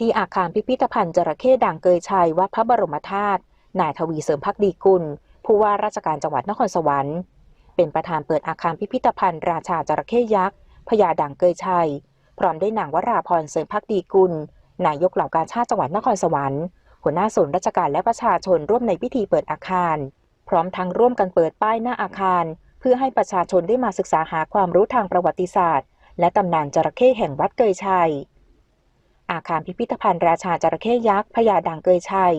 ที่อาคารพิพิธภัณฑ์จระเข้ด่างเกยชัยวัดพระบรมธาตุนายทวีเสริมพักดีกุล ผู้ว่าราชการจังหวัดนครสวรรค์ เป็นประธานเปิดอาคารพิพิธภัณฑ์ ราชาจระเข้ยักษ์พญาด่างเกยชัย พร้อมด้วยนางวราพรเสริมพักดีกุล นายกเหล่ากาชาติจังหวัดนครสวรรค์หัวหน้าส่วนราชการและประชาชนร่วมในพิธีเปิดอาคาร พร้อมทั้งร่วมกันเปิดป้ายหน้าอาคาร เพื่อให้ประชาชนได้มาศึกษาหาความรู้ทางประวัติศาสตร์ และตำนานจระเข้แห่งวัดเกยชัย อาคารพิพิธภัณฑ์ราชาจระเข้ยักษ์พญาด่างเกยชัย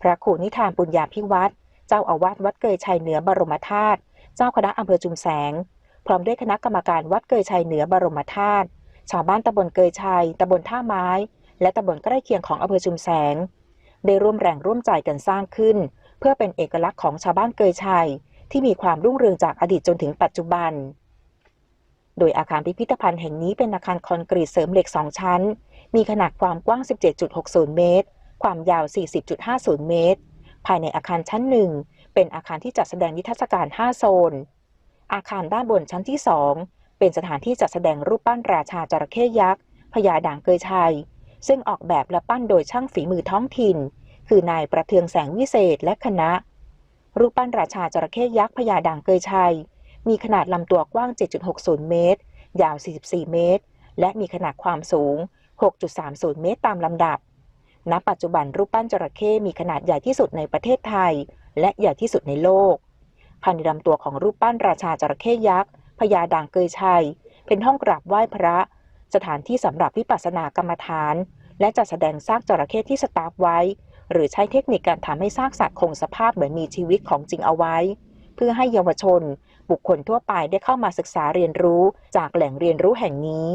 พระครูนิทานปุญญาพิวัตรเจ้าอาวาสวัดเกยชัยเหนือบรมธาตุเจ้าคณะอำเภอจุมแสง พร้อมด้วยคณะกรรมการวัดเกยชัยเหนือบรมธาตุชาวบ้านตำบลเกยชัยตำบลท่าไม้ และตำบลใกล้เคียงของอำเภอจุมแสง ได้ร่วมแรงร่วมใจกันสร้างขึ้น เพื่อเป็นเอกลักษณ์ของชาวบ้านเกยชัย ที่มีความรุ่งเรืองจากอดีตจนถึงปัจจุบัน โดยอาคารพิพิธภัณฑ์แห่งนี้เป็นอาคารคอนกรีตเสริมเหล็ก 2 ชั้น มีขนาดความกว้าง 17.60 เมตร ความยาว 40.50 เมตร ภายในอาคารชั้นหนึ่งเป็นอาคารที่จัดแสดงนิทรรศการ 5 โซน อาคารด้านบนชั้นที่ 2 เป็นสถานที่จัดแสดงรูปปั้นราชาจระเข้ยักษ์พญาด่างเกยชัย ซึ่งออกแบบและปั้นโดยช่างฝีมือท้องถิ่น คือนายประเทืองแสงวิเศษและคณะ รูปปั้นราชาจระเข้ยักษ์พญาด่างเกยชัย มีขนาดลำตัวกว้าง 7.60 เมตร ยาว 44 เมตร และมีขนาดความสูง 6.30 เมตรตามลำดับ ณ ปัจจุบันรูปปั้นจระเข้มีขนาดใหญ่ที่สุดในประเทศไทย และใหญ่ที่สุดในโลก ภายในลำตัวของรูปปั้นราชาจระเข้ยักษ์พญาด่างเกยชัย เป็นห้องกราบไหว้พระ สถานที่สำหรับวิปัสสนากรรมฐาน และจัดแสดงซากจระเข้ที่สตาร์ฟไว้ หรือใช้เทคนิคการทำให้ซากสัตว์คงสภาพเหมือนมีชีวิตของจริงเอาไว้ พื่อให้เยาวชน บุคคลทั่วไปได้เข้ามาศึกษาเรียนรู้จากแหล่งเรียนรู้แห่งนี้